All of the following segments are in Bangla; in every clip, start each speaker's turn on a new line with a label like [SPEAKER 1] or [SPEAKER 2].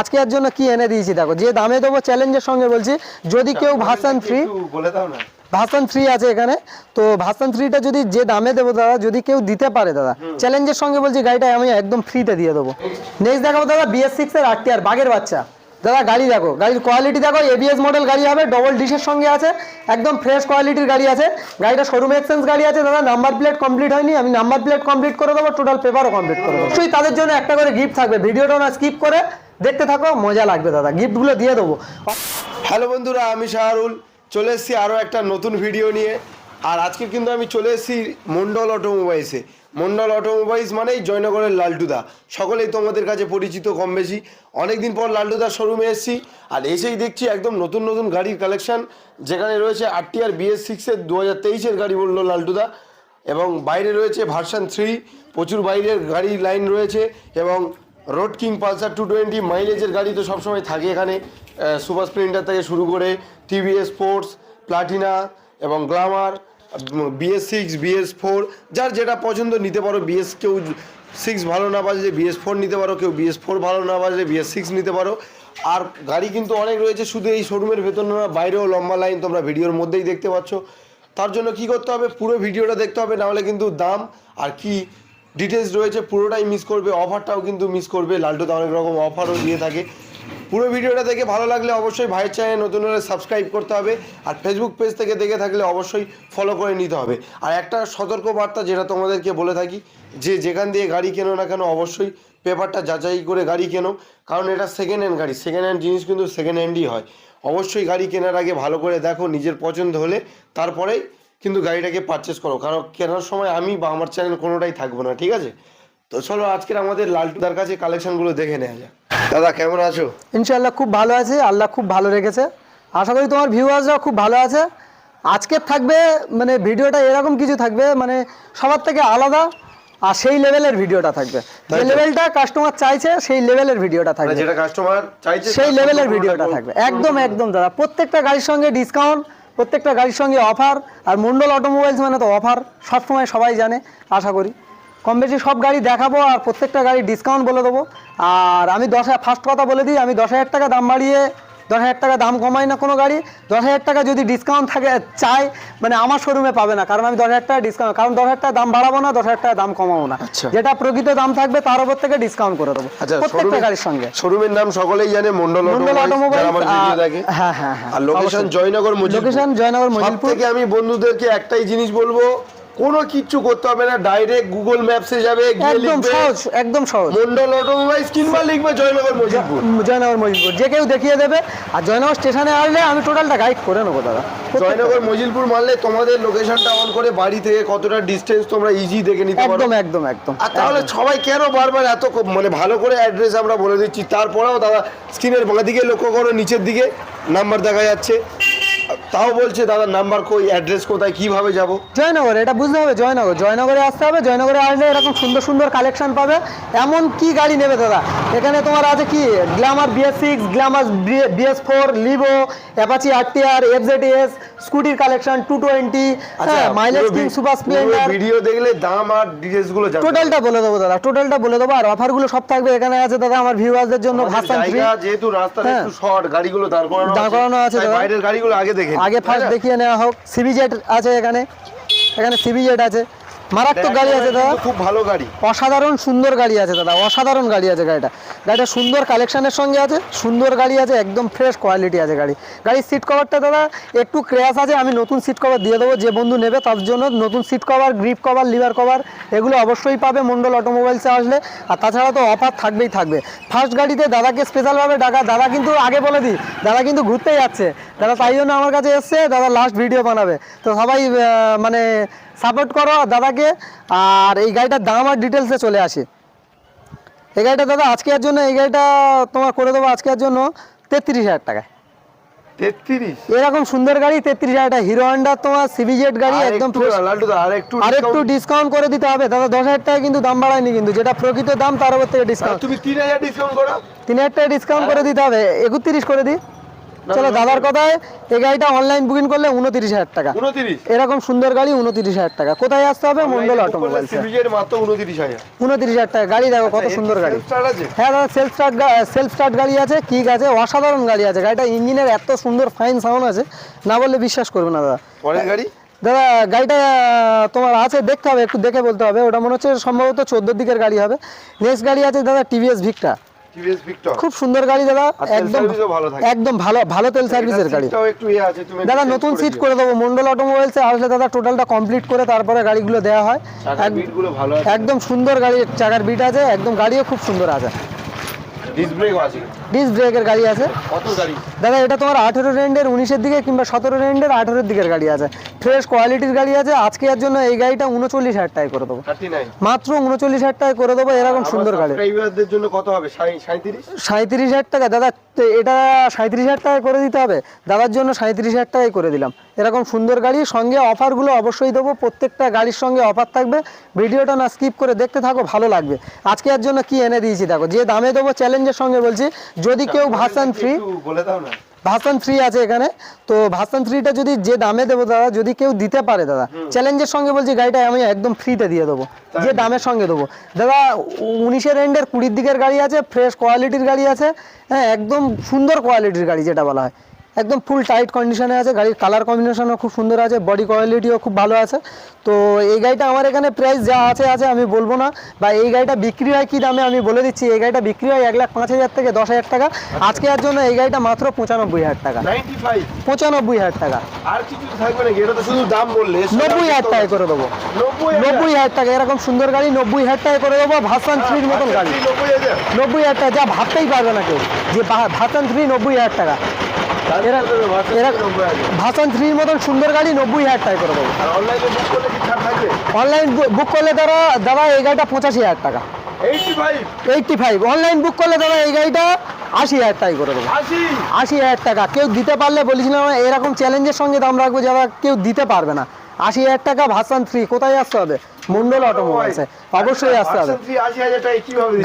[SPEAKER 1] আজকের জন্য কি এনে দিয়েছি? দেখো যে দামে দেবো চ্যালেঞ্জের সঙ্গে বলছি যদি কেউ ভাসান ফ্রি
[SPEAKER 2] বলে দাও না।
[SPEAKER 1] ভাসান থ্রি আছে এখানে তো ভাসান থ্রিটা যদি যে দামে দেবো দাদা যদি কেউ দিতে পারে দাদা চ্যালেঞ্জের সঙ্গে বলছি গাড়িটা আমি একদম ফ্রিতে দিয়ে দেবো। নেক্সট দেখাবো দাদা বিএস সিক্স এর আটটি আর বাঘের বাচ্চা। দাদা গাড়ি দেখো গাড়ির কোয়ালিটি দেখো এবিএস মডেল গাড়ি হবে ডবল ডিশের সঙ্গে আছে একদম ফ্রেশ কোয়ালিটির গাড়ি আছে। গাড়িটা শোরুম এক্সচেঞ্জ গাড়ি আছে দাদা নাম্বার প্লেট কমপ্লিট হয়নি আমি নাম্বার প্লেট কমপ্লিট করে দেবো টোটাল পেপারও কমপ্লিট করে দেবো। তাদের জন্য একটা করে গিফট থাকবে ভিডিওটা না স্কিপ করে দেখতে থাকো, মজা লাগবে দাদা, গিফটগুলো দিয়ে দেবো।
[SPEAKER 2] হ্যালো বন্ধুরা, আমি শাহরুল। চলে এসেছি আরও একটা নতুন ভিডিও নিয়ে। আর আজকে কিন্তু আমি চলে এসেছি মন্ডল অটোমোবাইলসে মন্ডল অটোমোবাইলস মানেই জয়নগরের লালটুদা। সকলেই তোমাদের কাছে পরিচিত কম বেশি। অনেকদিন পর লালটুদার শোরুমে এসেছি। আর এসেই দেখছি একদম নতুন নতুন গাড়ির কালেকশান যেখানে রয়েছে আরটি আর বিএস সিক্সের দু হাজার তেইশের গাড়ি বলল লালটুদা। এবং বাইরে রয়েছে ভার্সান থ্রি প্রচুর বাইরের গাড়ি লাইন রয়েছে। এবং road king Pulsar two twenty মাইলেজের গাড়ি তো সবসময় থাকে এখানে সুপার স্প্লেন্ডার থেকে শুরু করে টিভিএস স্পোর্টস প্লাটিনা এবং Glamour BS six BS four যার যেটা পছন্দ নিতে পারো বিএস কেউ সিক্স ভালো না বাজলে বিএস ফোর নিতে পারো, কেউ বিএস ফোর ভালো না বাজলে বিএস সিক্স নিতে পারো। আর গাড়ি কিন্তু অনেক রয়েছে, শুধু এই শোরুমের ভেতর না, বাইরেও লম্বা লাইন তোমরা ভিডিওর মধ্যেই দেখতে পাচ্ছ। তার জন্য কি করতে হবে? পুরো ভিডিওটা দেখতে হবে, নাহলে কিন্তু দাম আর কি ডিটেলস রয়েছে, পুরোটাই মিস করবে অফারটাও কিন্তু মিস করবে। লালটুতে অনেক রকম অফারও দিয়ে থাকে। পুরো ভিডিওটা দেখে ভালো লাগলে অবশ্যই ভাইয়ের চ্যানেল নতুন হলে সাবস্ক্রাইব করতে হবে, আর ফেসবুক পেজ থেকে দেখে থাকলে অবশ্যই ফলো করে নিতে হবে। আর একটা সতর্ক বার্তা যেটা তোমাদেরকে বলে থাকি, যে যেখান দিয়ে গাড়ি কেনো না কেন অবশ্যই পেপারটা যাচাই করে গাড়ি কেনো, কারণ এটা সেকেন্ড হ্যান্ড গাড়ি সেকেন্ড হ্যান্ড জিনিস কিন্তু সেকেন্ড হ্যান্ডই হয়। অবশ্যই গাড়ি কেনার আগে ভালো করে দেখো, নিজের পছন্দ হলে, তারপরেই কিন্তু গাড়িটাকে পারচেস করো। কারণ কেনার সময় আমি বা আমার চ্যানেল কোনোটাই থাকব না ঠিক আছে? তো চলো আজকের আমাদের লালটুদার কাছে কালেকশনগুলো দেখে নেওয়া যাক। দাদা কেমন আছো?
[SPEAKER 1] ইনশাল্লাহ খুব ভালো আছে আল্লাহ খুব ভালো রেখেছে। আশা করি তোমার ভিউয়ার্সরা খুব ভালো আছে। আজকের থাকবে মানে ভিডিওটা এরকম কিছু থাকবে মানে সবার থেকে আলাদা আর সেই লেভেলের ভিডিওটা থাকবে। যে লেভেলটা কাস্টমার চাইছে সেই লেভেলের ভিডিওটা
[SPEAKER 2] মানে
[SPEAKER 1] থাকবে।
[SPEAKER 2] যেটা কাস্টমার চাইছে
[SPEAKER 1] সেই লেভেলের ভিডিওটা থাকবে। একদম একদম দাদা। প্রত্যেকটা গাড়ির সঙ্গে ডিসকাউন্ট প্রত্যেকটা গাড়ির সঙ্গে অফার আর মন্ডল অটোমোবাইলস মানে তো অফার সবসময় সবাই জানে, আশা করি। কম বেশি সব গাড়ি দেখাবো আর প্রত্যেকটা গাড়ি ডিসকাউন্ট বলে দেবো। আর আমি দশ ফার্স্ট কথা বলে দিই, আমি দশ হাজার টাকা দাম বাড়িয়ে দশ হাজার টাকা দাম কমাই না কোনো গাড়ি দশ হাজার টাকা যদি ডিসকাউন্ট থাকে চাই মানে আমার শোরুমে পাবে না কারণ আমি দশ হাজার টাকা ডিসকাউন্ট কারণ দশ হাজার টাকা দাম বাড়াবো না দশ হাজার টাকা দাম কমাবো না।
[SPEAKER 2] আচ্ছা।
[SPEAKER 1] যেটা প্রকৃত দাম থাকবে তার উপর থেকে ডিসকাউন্ট করে দেবো
[SPEAKER 2] আচ্ছা
[SPEAKER 1] প্রত্যেকটা গাড়ির সঙ্গে।
[SPEAKER 2] শোরুমের নাম সকলেই জানে মন্ডল দেখে।
[SPEAKER 1] হ্যাঁ হ্যাঁ হ্যাঁ
[SPEAKER 2] লোকেশন জয়নগর মজিলপুর
[SPEAKER 1] লোকেশন জয়নগর মজিলপুর
[SPEAKER 2] থেকে আমি বন্ধুদেরকে একটাই জিনিস বলব কোনো কিচ্ছু করতে হবে না ডাইরেক্ট গুগল ম্যাপসে যাবে
[SPEAKER 1] একদম সহজ একদম সহজ।
[SPEAKER 2] মন্ডল অটোমোবাইলস কিংবা লিখবে জয়নগর মজিলপুর
[SPEAKER 1] জয়নগর মজিদপুর। যে কেউ দেখিয়ে দেবে। আর জয়নগর স্টেশনে আসলে আমি টোটালটা গাইড করে নেব দাদা।
[SPEAKER 2] জয়নগর মজিলপুর মারলে তোমাদের লোকেশনটা অন করে বাড়ি থেকে কতটা ডিস্টেন্স তোমরা ইজি দেখে নিতে পারো।
[SPEAKER 1] একদম একদম একদম।
[SPEAKER 2] আর তাহলে সবাই কেন বারবার এত মানে ভালো করে অ্যাড্রেস আমরা বলে দিচ্ছি? তারপরেও দাদা স্ক্রিনের বাঁ দিকে লক্ষ্য করো নিচের দিকে নাম্বার দেখা যাচ্ছে। তাও বলছে দাদা নাম্বার কই অ্যাড্রেস কোথায় কীভাবে যাব?
[SPEAKER 1] জয়নগর এটা বুঝতে হবে জয়নগর জয়নগরে আসতে হবে জয়নগরে আসলে এরকম সুন্দর সুন্দর কালেকশন পাবে। এমন কি গাড়ি নেবে দাদা? এখানে তোমার আছে কি? Glamour BS six Glamour BS four Livo Apache RTR FZ স্কুটির collection two twenty mileage king super Splendor
[SPEAKER 2] video দেখলে দাম আর ডিটেলসগুলো জানতে
[SPEAKER 1] টোটালটা বলে দেবো দাদা টোটালটা বলে দেবো আর অফারগুলো সব থাকবে এখানে আছে দাদা আমার ভিউয়ারদের জন্য ভাসান
[SPEAKER 2] যেহেতু রাস্তাটা
[SPEAKER 1] হ্যাঁ।
[SPEAKER 2] একটু শর্ট গাড়িগুলো দাঁড় করানো
[SPEAKER 1] দাঁড় করানো আছে দাদা।
[SPEAKER 2] বাইরের গাড়িগুলো আগে দেখে
[SPEAKER 1] আগে ফার্স্ট দেখিয়ে নেওয়া হোক। সিবিজেড আছে এখানে। এখানে সিবিজেড আছে। মারাত্মক গাড়ি আছে দাদা।
[SPEAKER 2] খুব ভালো গাড়ি।
[SPEAKER 1] অসাধারণ সুন্দর গাড়ি আছে দাদা অসাধারণ গাড়ি আছে গাড়িটা। গাড়িটা সুন্দর কালেকশনের সঙ্গে আছে সুন্দর গাড়ি আছে একদম ফ্রেশ কোয়ালিটি আছে গাড়ি। গাড়ির সিট কভারটা দাদা একটু ক্র্যাশ আছে আমি নতুন সিট কভার দিয়ে দেবো যে বন্ধু নেবে তার জন্য নতুন seat cover grip cover lever cover এগুলো অবশ্যই পাবে মন্ডল অটোমোবাইলসে আসলে। আর তাছাড়া তো অফার থাকবেই থাকবে। ফার্স্ট গাড়িতে দাদাকে স্পেশালভাবে ডাকা দাদা কিন্তু আগে বলে দিই দাদা কিন্তু ঘুরতে যাচ্ছে। দাদা তাই জন্য আমার কাছে এসছে দাদা লাস্ট ভিডিও বানাবে। তো সবাই মানে সাপোর্ট করো দাদাকে আর এই গাড়িটার দাম আর ডিটেলসে চলে আসে। এই গাড়িটা দাদা আজকের জন্য এই গাড়িটা তোমার করে দেবো আজকের জন্য তেত্রিশ হাজার টাকায়।
[SPEAKER 2] তেত্রিশ?
[SPEAKER 1] এরকম সুন্দর গাড়ি তেত্রিশ হাজার টাকা। হিরো হন্ডা তোমার সিবিজেড গাড়ি একদম
[SPEAKER 2] আর একটু
[SPEAKER 1] আর একটু ডিসকাউন্ট করে দিতে হবে। দাদা দশ হাজার টাকা কিন্তু দাম বাড়ায়নি কিন্তু যেটা প্রকৃত দাম তার উপর থেকে ডিসকাউন্ট
[SPEAKER 2] তুমি তিন হাজার ডিসকাউন্ট করো।
[SPEAKER 1] তিন হাজার টাকা ডিসকাউন্ট করে দিতে হবে। একত্রিশ করে দিই। চলো দাদার কথায় এই গাড়িটা অনলাইন বুকিং করলে উনত্রিশ হাজার টাকা। এরকম সুন্দর গাড়ি উনত্রিশ হাজার টাকা। কোথায় আসতে হবে? মন্ডল অটোমোবাইলস
[SPEAKER 2] সিভিজের উনত্রিশ হাজার।
[SPEAKER 1] টাকা। গাড়ি দেখো কত সুন্দর গাড়ি। হ্যাঁ দাদা সেলফ স্টার্ট সেলফ স্টার্ট গাড়ি আছে কিক আছে অসাধারণ গাড়ি আছে। গাড়িটা ইঞ্জিনের এত সুন্দর ফাইন সাউন্ড আছে না বললে বিশ্বাস করবে না দাদা।
[SPEAKER 2] গাড়ি?
[SPEAKER 1] দাদা গাড়িটা তোমার আছে দেখতে হবে একটু দেখে বলতে হবে। ওটা মনে হচ্ছে সম্ভবত চোদ্দোর দিকের গাড়ি হবে। নেক্সট গাড়ি আছে দাদা টিভিএস ভিক্টা
[SPEAKER 2] টিভিএস ভিক্টর
[SPEAKER 1] খুব সুন্দর গাড়ি দাদা একদম
[SPEAKER 2] ভালো থাকে।
[SPEAKER 1] একদম ভালো ভালো তেল সার্ভিসের গাড়ি।
[SPEAKER 2] একটু ইয়ে আছে তুমি
[SPEAKER 1] দাদা নতুন সিট করে দেবো মন্ডল অটোমোবাইলসে আসলে দাদা টোটালটা কমপ্লিট করে তারপরে গাড়িগুলো দেওয়া হয়।
[SPEAKER 2] ভালো
[SPEAKER 1] একদম সুন্দর গাড়ি চাকার বিট আছে একদম গাড়িও খুব সুন্দর আছে।
[SPEAKER 2] আছে।
[SPEAKER 1] ডিস ব্রেকের গাড়ি আছে।
[SPEAKER 2] কত গাড়ি?
[SPEAKER 1] দাদা এটা তোমার আঠেরো রেন্ডের উনিশের দিকে কিংবা সতেরো রেন্ডের আঠেরোর দিকের গাড়ি আছে। ফ্রেশ কোয়ালিটির গাড়ি আছে। আজকে এর জন্য এই গাড়িটা উনচল্লিশ হাজার টাকায় করে দেবো। মাত্র উনচল্লিশ হাজার টাকায় করে দেবো এরকম সুন্দর গাড়ি।
[SPEAKER 2] জন্য কত হবে? সাঁত্রিশ
[SPEAKER 1] হাজার টাকা। দাদা এটা সাঁত্রিশ হাজার টাকায় করে দিতে হবে। দাদার জন্য সাঁত্রিশ হাজার টাকায় করে দিলাম। এরকম সুন্দর গাড়ি। সঙ্গে অফারগুলো অবশ্যই দেবো। প্রত্যেকটা গাড়ির সঙ্গে অফার থাকবে। ভিডিওটা না স্কিপ করে দেখতে থাকো ভালো লাগবে। আজকে এর জন্য কি এনে দিয়েছি দেখো। যে দামে দেবো চ্যালেঞ্জের সঙ্গে বলছি যদি কেউ ভাসান ফ্রি
[SPEAKER 2] বলে দাও না।
[SPEAKER 1] ভাসান থ্রি আছে এখানে। তো ভাসান থ্রিটা যদি যে দামে দেবো দাদা যদি কেউ দিতে পারে দাদা চ্যালেঞ্জের সঙ্গে বলছি গাড়িটা আমি একদম ফ্রিতে দিয়ে দেবো। যে দামের সঙ্গে দেবো। দাদা উনিশের এন্ডের কুড়ির দিকের গাড়ি আছে ফ্রেশ কোয়ালিটির গাড়ি আছে। হ্যাঁ একদম সুন্দর কোয়ালিটির গাড়ি যেটা বলা হয়। একদম ফুল টাইট কন্ডিশনে আছে গাড়ির কালার কম্বিনেশনও খুব সুন্দর আছে বডি কোয়ালিটিও খুব ভালো আছে। তো এই গাড়িটা আমার এখানে প্রাইস যা আছে আছে আমি বলব না। বা এই গাড়িটা বিক্রি হয় কী দামে আমি বলে দিচ্ছি এই গাড়িটা বিক্রি হয় এক লাখ পাঁচ হাজার থেকে দশ হাজার টাকা। আজকে আর জন্য এই গাড়িটা মাত্র পঁচানব্বই হাজার টাকা। পঁচানব্বই হাজার টাকা।
[SPEAKER 2] আর কিছু থাকবে নাকি? এটা তো শুধু দাম বললে।
[SPEAKER 1] নব্বই হাজার টাকায় করে দেবো।
[SPEAKER 2] নব্বই
[SPEAKER 1] হাজার। টাকা এরকম সুন্দর গাড়ি নব্বই হাজার টাকায় করে দেবো ভাসান থ্রির মতন গাড়ি।
[SPEAKER 2] নব্বই হাজার।
[SPEAKER 1] টাকা যা ভাবতেই পারবে না কেউ। যে ভাসান থ্রি নব্বই হাজার টাকা। এরা- এরা- ভাসান থ্রির মতন সুন্দর গাড়ি নব্বই হাজার টাকায় করে দেবো।
[SPEAKER 2] অনলাইনে বুক করলে
[SPEAKER 1] দাদা দাদা এই গাড়িটা পঁচাশি হাজার টাকা।
[SPEAKER 2] এইটটি ফাইভ
[SPEAKER 1] অনলাইন বুক করলে দাদা এই গাড়িটা আশি হাজার টাকায় করে দেবো।
[SPEAKER 2] আশি?
[SPEAKER 1] হাজার টাকা। কেউ দিতে পারলে বলেছিলাম এরকম চ্যালেঞ্জের সঙ্গে দাম রাখব যারা কেউ দিতে পারবে না। আশি হাজার টাকা ভাসান থ্রি কোথায় আসতে হবে? মন্ডল অটোমোবাইলসে অবশ্যই আসতে হবে?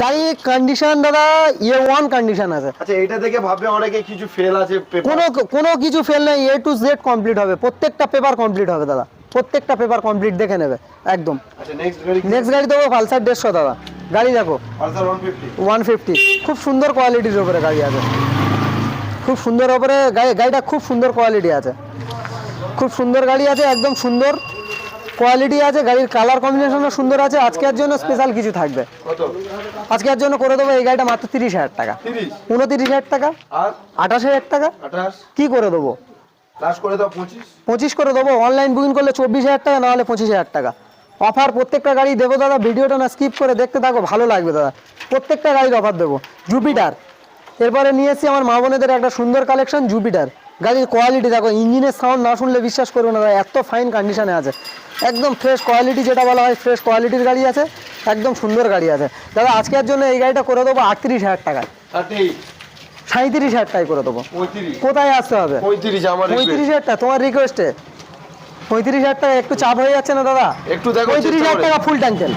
[SPEAKER 1] গাড়ির কন্ডিশন দাদা ইয়ে ওয়ান কন্ডিশন আছে।
[SPEAKER 2] আচ্ছা এটা দেখে ভাববে অনেকে কিছু ফেল আছে
[SPEAKER 1] কোনো কোনো কিছু ফেল নেই এ টু জেড কমপ্লিট হবে। প্রত্যেকটা পেপার কমপ্লিট হবে দাদা। প্রত্যেকটা পেপার কমপ্লিট দেখে নেবে একদম।
[SPEAKER 2] আচ্ছা নেক্সট গাড়ি
[SPEAKER 1] নেক্সট গাড়ি দেবো পালসার দেড়শো দাদা। গাড়ি দেখো।
[SPEAKER 2] ওয়ান ফিফটি
[SPEAKER 1] খুব সুন্দর কোয়ালিটির উপরে গাড়ি আছে। খুব সুন্দর উপরে গাড়ি গাড়িটা খুব সুন্দর কোয়ালিটি আছে। খুব সুন্দর গাড়ি আছে একদম সুন্দর। কোয়ালিটি আছে গাড়ির কালার কম্বিনেশনও সুন্দর আছে আজকে আজকের জন্য স্পেশাল কিছু থাকবে।
[SPEAKER 2] কত?
[SPEAKER 1] আজকের জন্য করে দেবো এই গাড়িটা মাত্র তিরিশ হাজার টাকা।
[SPEAKER 2] তিরিশ?
[SPEAKER 1] উনতিরিশ হাজার টাকা। আঠাশ হাজার টাকা। কি করে দেবো?
[SPEAKER 2] পঁচিশ।
[SPEAKER 1] করে দেবো অনলাইন বুকিং করলে চব্বিশ হাজার টাকা নাহলে পঁচিশ হাজার টাকা। অফার প্রত্যেকটা গাড়ি দেবো দাদা ভিডিওটা না স্কিপ করে দেখতে থাকো ভালো লাগবে দাদা। প্রত্যেকটা গাড়ির অফার দেবো। জুপিটার এরপরে নিয়ে এসেছি আমার মা বোনেদের একটা সুন্দর কালেকশন জুপিটার গাড়ির কোয়ালিটি দেখো ইঞ্জিনের সাউন্ড না শুনলে বিশ্বাস করবে না দাদা এত ফাইন কন্ডিশনে আছে। একদম ফ্রেশ কোয়ালিটি যেটা বলা হয় ফ্রেশ কোয়ালিটির গাড়ি আছে একদম সুন্দর গাড়ি আছে। দাদা আজকের জন্য এই গাড়িটা করে দেবো আটত্রিশ হাজার টাকায়। সাঁত্রিশ হাজার টাকায় করে দেবো। কোথায় আসতে হবে?
[SPEAKER 2] পঁয়ত্রিশ
[SPEAKER 1] হাজার টাকা তোমার রিকোয়েস্টে পঁয়ত্রিশ হাজার টাকা একটু চাপ হয়ে যাচ্ছে না দাদা?
[SPEAKER 2] একটু দেখো
[SPEAKER 1] পঁয়ত্রিশ হাজার টাকা ফুল ট্যাঙ্ক তেল।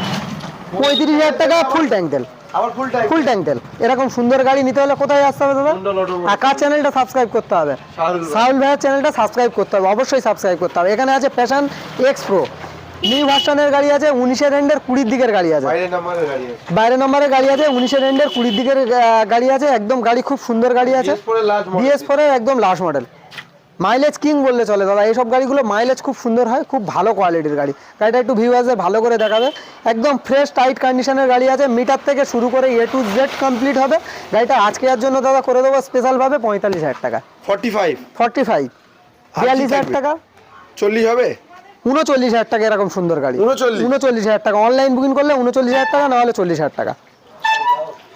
[SPEAKER 1] পঁয়ত্রিশ হাজার টাকা ফুল ট্যাঙ্ক তেল।
[SPEAKER 2] আবার ফুল
[SPEAKER 1] ট্যাঙ্ক তেল। এরকম সুন্দর গাড়ি নিতে হলে কোথায় আসতে হবে দাদা?
[SPEAKER 2] মন্ডল
[SPEAKER 1] আর কার চ্যানেলটা সাবস্ক্রাইব করতে হবে। সাউল ভাইয়ের চ্যানেলটা সাবস্ক্রাইব করতে হবে। অবশ্যই সাবস্ক্রাইব করতে হবে। এখানে আছে প্যাশন এক্স প্রো নিউ ভার্সনের গাড়ি আছে উনিশের এন্ডের কুড়ির দিকের গাড়ি আছে।
[SPEAKER 2] বাইরে নাম্বারের গাড়ি আছে।
[SPEAKER 1] উনিশের এন্ডের কুড়ির দিকের গাড়ি আছে। একদম গাড়ি খুব সুন্দর গাড়ি আছে।
[SPEAKER 2] বিএস ফোরের
[SPEAKER 1] একদম লাস্ট মডেল মাইলেজ কিং বললে চলে দাদা। এইসব গাড়িগুলো মাইলেজ খুব সুন্দর হয় খুব ভালো কোয়ালিটির গাড়ি। গাড়িটা একটু ভিউ আসে ভালো করে দেখাবে। একদম ফ্রেশ টাইট কন্ডিশনের গাড়ি আছে। মিটার থেকে শুরু করে এ টু জেড কমপ্লিট হবে। গাড়িটা আজকের জন্য দাদা করে দেবো স্পেশালভাবে পঁয়তাল্লিশ হাজার টাকা।
[SPEAKER 2] ফর্টি ফাইভ
[SPEAKER 1] ফর্টি ফাইভ বিয়াল্লিশ হাজার টাকা।
[SPEAKER 2] চল্লিশ হবে?
[SPEAKER 1] উনচল্লিশ হাজার টাকা এরকম সুন্দর গাড়ি।
[SPEAKER 2] উনচল্লিশ?
[SPEAKER 1] উনচল্লিশ হাজার টাকা। অনলাইন বুকিং করলে উনচল্লিশ হাজার টাকা নাহলে চল্লিশ হাজার টাকা।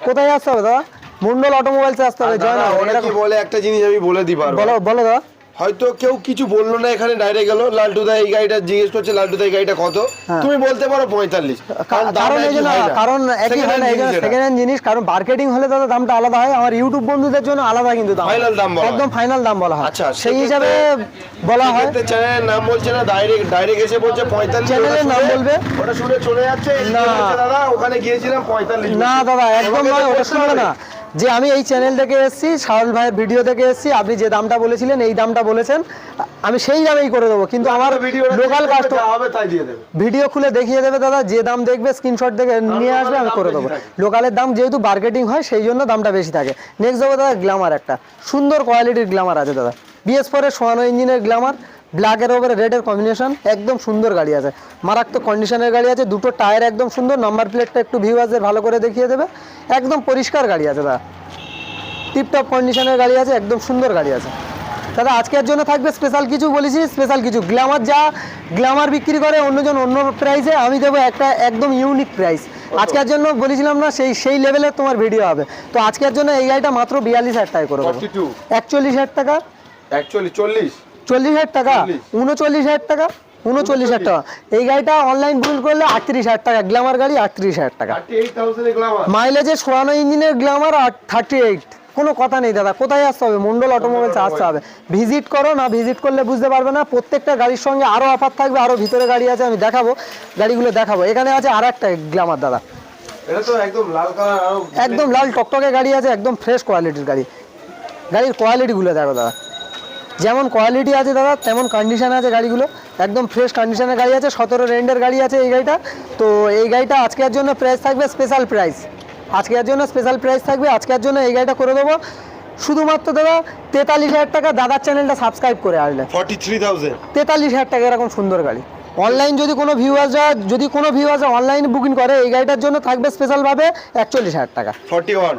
[SPEAKER 1] কোথায় আসতে হবে দাদা? মন্ডল অটোমোবাইলসে আসতে হবে জয় এরকম-
[SPEAKER 2] বলে একটা জিনিস আমি বলে দিই
[SPEAKER 1] বলো বলো দাদা।
[SPEAKER 2] হয়তো কেউ কিছু বলল না এখানে ডাইরেক্ট গেল। লালটু দা এই গাড়িটা জিজ্ঞেস করছে লালটু দা এই গাড়িটা কত?
[SPEAKER 1] হ্যাঁ।
[SPEAKER 2] তুমি বলতে পারো পঁয়তাল্লিশ। কারণ
[SPEAKER 1] এই জন্য কারণ একই হয় না এই জন্য সেকেন্ড হ্যান্ড জিনিস কারণ মার্কেটিং হলে দাদা দামটা আলাদা হয় আমার ইউটিউব বন্ধুদের জন্য আলাদা কিন্তু দাম।
[SPEAKER 2] Final দাম
[SPEAKER 1] একদম ফাইনাল দাম বলা হয়।
[SPEAKER 2] আচ্ছা,
[SPEAKER 1] সেই হিসাবে বলা হয়।
[SPEAKER 2] চ্যানেলের নাম বলছে না ডাইরেক্ট ডাইরেক্ট এসে বলছে পঁয়তাল্লিশ
[SPEAKER 1] চ্যানেলের নাম বলবে?
[SPEAKER 2] ওটা শুনে চলে যাচ্ছে।
[SPEAKER 1] না।
[SPEAKER 2] দাদা ওখানে গিয়েছিলাম পঁয়তাল্লিশ
[SPEAKER 1] না দাদা একদম নয় ওটা শুনবে না। যে আমি এই চ্যানেল থেকে এসেছি শাহুল ভাইয়ের ভিডিও থেকে এসেছি আপনি যে দামটা বলেছিলেন এই দামটা বলেছেন আমি সেই দামেই করে দেবো। কিন্তু আমার
[SPEAKER 2] ভিডিও
[SPEAKER 1] লোকাল কাস্টমার ভিডিও খুলে দেখিয়ে দেবে দাদা যে দাম দেখবে স্ক্রিনশট দেখে নিয়ে আসবে আমি করে দেবো। লোকালের দাম যেহেতু মার্কেটিং হয় সেই জন্য দামটা বেশি থাকে। নেক্সট দেবো দাদা গ্ল্যামার একটা। সুন্দর কোয়ালিটির গ্ল্যামার আছে দাদা। বিএস ফোরের সোয়ানো ইঞ্জিনের গ্ল্যামার ব্ল্যাকের ওপরে রেডের কম্বিনেশন একদম সুন্দর গাড়ি আছে। মারাত্মক কন্ডিশনের গাড়ি আছে দুটো টায়ার একদম সুন্দর নাম্বার প্লেটটা একটু ভিউয়ার্সদের ভালো করে দেখিয়ে দেবে। একদম পরিষ্কার গাড়ি আছে দাদা। টিপটপ কন্ডিশনের গাড়ি আছে একদম সুন্দর গাড়ি আছে। দাদা আজকের জন্য থাকবে স্পেশাল কিছু বলেছি স্পেশাল কিছু। গ্ল্যামার যা গ্ল্যামার বিক্রি করে অন্যজন অন্য প্রাইসে আমি দেবো একটা একদম ইউনিক প্রাইস আজকের জন্য বলেছিলাম না সেই সেই লেভেলের তোমার ভিডিও হবে। তো আজকের জন্য এই গাড়িটা মাত্র বিয়াল্লিশ হাজার টাকা করে দেবো। একচল্লিশ হাজার টাকা।
[SPEAKER 2] অ্যাকচুয়ালি চল্লিশ।
[SPEAKER 1] চল্লিশ হাজার টাকা
[SPEAKER 2] চল্লিশ।
[SPEAKER 1] উনচল্লিশ হাজার টাকা উনচল্লিশ হাজার টাকা। এই গাড়িটা অনলাইন বুক করলে আটত্রিশ হাজার টাকা গ্ল্যামার গাড়ি আটত্রিশ হাজার টাকা।
[SPEAKER 2] থার্টি এইট থাউজেন্ড এগুলো আমার
[SPEAKER 1] মাইলেজে সোয়ানো ইঞ্জিনের গ্ল্যামার আর থার্টি এইট কোনো কথা নেই দাদা কোথায় আসতে হবে? মন্ডল অটোমোবাইলস আসতে হবে। ভিজিট করো না ভিজিট করলে বুঝতে পারবে না। প্রত্যেকটা গাড়ির সঙ্গে আরও অফার থাকবে আরও ভিতরে গাড়ি আছে আমি দেখাবো। গাড়িগুলো দেখাবো। এখানে আছে আর একটা গ্ল্যামার দাদা
[SPEAKER 2] একদম লাল কালার
[SPEAKER 1] একদম লাল টকটকে গাড়ি আছে একদম ফ্রেশ কোয়ালিটির গাড়ি। গাড়ির কোয়ালিটিগুলো দেখো দাদা। যেমন কোয়ালিটি আছে দাদা তেমন কন্ডিশান আছে গাড়িগুলো। একদম ফ্রেশ কন্ডিশনের গাড়ি আছে সতেরো রেন্ডের গাড়ি আছে এই গাড়িটা। তো এই গাড়িটা আজকের জন্য প্রাইস থাকবে স্পেশাল প্রাইস আজকের জন্য স্পেশাল প্রাইস থাকবে আজকের জন্য এই গাড়িটা করে দেবো। শুধুমাত্র দাদা তেতাল্লিশ হাজার টাকা দাদার চ্যানেলটা সাবস্ক্রাইব করে আসলে।
[SPEAKER 2] ফর্টি থ্রি থাউজেন্ড
[SPEAKER 1] তেতাল্লিশ হাজার টাকা এরকম সুন্দর গাড়ি। অনলাইন যদি কোনো ভিউয়ার্সরা যদি কোনো ভিউ ভিউয়ার্সরা অনলাইন বুকিং করে এই গাড়িটার জন্য থাকবে স্পেশালভাবে একচল্লিশ হাজার টাকা।
[SPEAKER 2] ফর্টি ওয়ান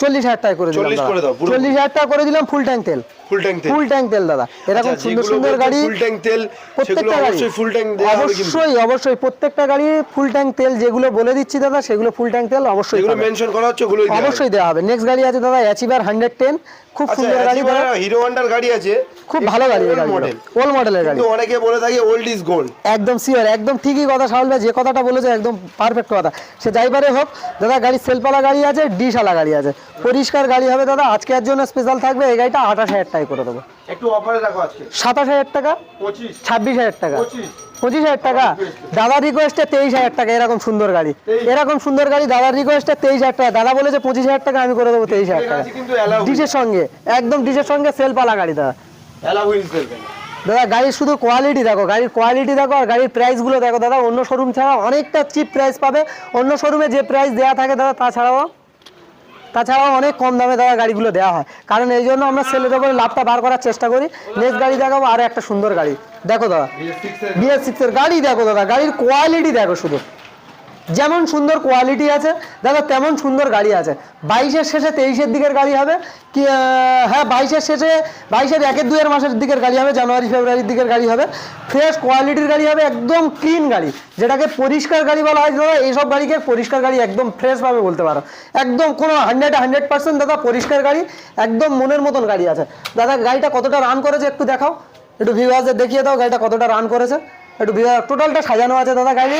[SPEAKER 1] চল্লিশ হাজার টাকা করে দিলাম
[SPEAKER 2] 40 করে দাও, পুরো।
[SPEAKER 1] চল্লিশ হাজার টাকা করে দিলাম ফুল ট্যাঙ্ক তেল।
[SPEAKER 2] ফুল ট্যাঙ্ক তেল।
[SPEAKER 1] ফুল ট্যাঙ্ক তেল দাদা। এরকম
[SPEAKER 2] আচ্ছা,
[SPEAKER 1] সুন্দর সুন্দর গাড়ি
[SPEAKER 2] ফুল ট্যাঙ্ক তেল
[SPEAKER 1] প্রত্যেকটা গাড়ি।
[SPEAKER 2] অবশ্যই ফুল ট্যাঙ্ক
[SPEAKER 1] অবশ্যই অবশ্যই প্রত্যেকটা গাড়ি ফুল ট্যাঙ্ক তেল যেগুলো বলে দিচ্ছি দাদা সেগুলো ফুল ট্যাঙ্ক তেল অবশ্যই পাবে।
[SPEAKER 2] মেনশন করা হচ্ছে দেওয়া
[SPEAKER 1] অবশ্যই দেওয়া হবে। নেক্সট গাড়ি আছে দাদা অ্যাচিভার হান্ড্রেড টেন খুব
[SPEAKER 2] আচ্ছা
[SPEAKER 1] সুন্দর গাড়ি দাদা।
[SPEAKER 2] হিরো হন্ডার গাড়ি আছে।
[SPEAKER 1] খুব ভালো গাড়ি
[SPEAKER 2] মডেল
[SPEAKER 1] ওল্ড মডেলের গাড়ি।
[SPEAKER 2] কিন্তু অনেকে বলে থাকে ওল্ড ইজ গোল্ড
[SPEAKER 1] একদম শিওর একদম ঠিকই কথা সাহল ভাই যে কথাটা বলেছে একদম পারফেক্ট কথা। সে যাইবারে হোক দাদা গাড়ি সেলপালা গাড়ি আছে ডিশালা গাড়ি আছে। পরিষ্কার গাড়ি হবে দাদা। আজকের জন্য স্পেশাল থাকবে এই গাড়িটা আঠাশ হাজার টাকা। করে দেবো।
[SPEAKER 2] একটু অফারে রাখো আজকে।
[SPEAKER 1] সাতাশ হাজার টাকা
[SPEAKER 2] পঁচিশ।
[SPEAKER 1] ছাব্বিশ হাজার টাকা।
[SPEAKER 2] পঁচিশ।
[SPEAKER 1] হাজার টাকা। দাদা রিকোয়েস্টে তেইশ হাজার টাকা এরকম সুন্দর গাড়ি। এরকম সুন্দর গাড়ি দাদার রিকোয়েস্টে তেইশ হাজার টাকা। দাদা বলেছে পঁচিশ হাজার টাকা আমি করে দেবো তেইশ হাজার টাকা। ডিসের সঙ্গে একদম ডিসের সঙ্গে সেলপালা গাড়ি দাদা। দাদা গাড়ির শুধু কোয়ালিটি দেখো গাড়ির কোয়ালিটি দেখো আর গাড়ির প্রাইসগুলো দেখো। দাদা অন্য শোরুম ছাড়া অনেকটা চিপ প্রাইস পাবে। অন্য শোরুমে যে প্রাইস দেওয়া থাকে দাদা তাছাড়াও তাছাড়াও অনেক কম দামে দাদা গাড়িগুলো দেওয়া হয়। কারণ এই জন্য আমরা সেলের ওপরে লাভটা বার করার চেষ্টা করি। নেক্সট গাড়ি দেখাবো আর একটা সুন্দর গাড়ি। দেখো দাদা। বিএস সিক্সের গাড়ি দেখো দাদা গাড়ির কোয়ালিটি দেখো শুধু। যেমন সুন্দর কোয়ালিটি আছে, দাদা তেমন সুন্দর গাড়ি আছে। বাইশের শেষে তেইশের দিকের গাড়ি হবে, কি হ্যাঁ বাইশের শেষে, বাইশের একের দুয়ের মাসের দিকের গাড়ি হবে, জানুয়ারি, ফেব্রুয়ারির দিকের গাড়ি হবে। ফ্রেশ কোয়ালিটির গাড়ি হবে, একদম ক্লিন গাড়ি, যেটাকে পরিষ্কার গাড়ি বলা হয়। দাদা, এইসব গাড়িকে পরিষ্কার গাড়ি একদম ফ্রেশভাবে বলতে পারো। একদম কোনো হান্ড্রেড হান্ড্রেড পার্সেন্ট দাদা পরিষ্কার গাড়ি, একদম মনের মতন গাড়ি আছে। দাদা, গাড়িটা কতটা রান করেছে একটু দেখাও। একটু ভিউয়ার্সদের দেখিয়ে দাও, গাড়িটা কতটা রান করেছে। একটু টোটালটা সাজানো আছে দাদা গাড়ি।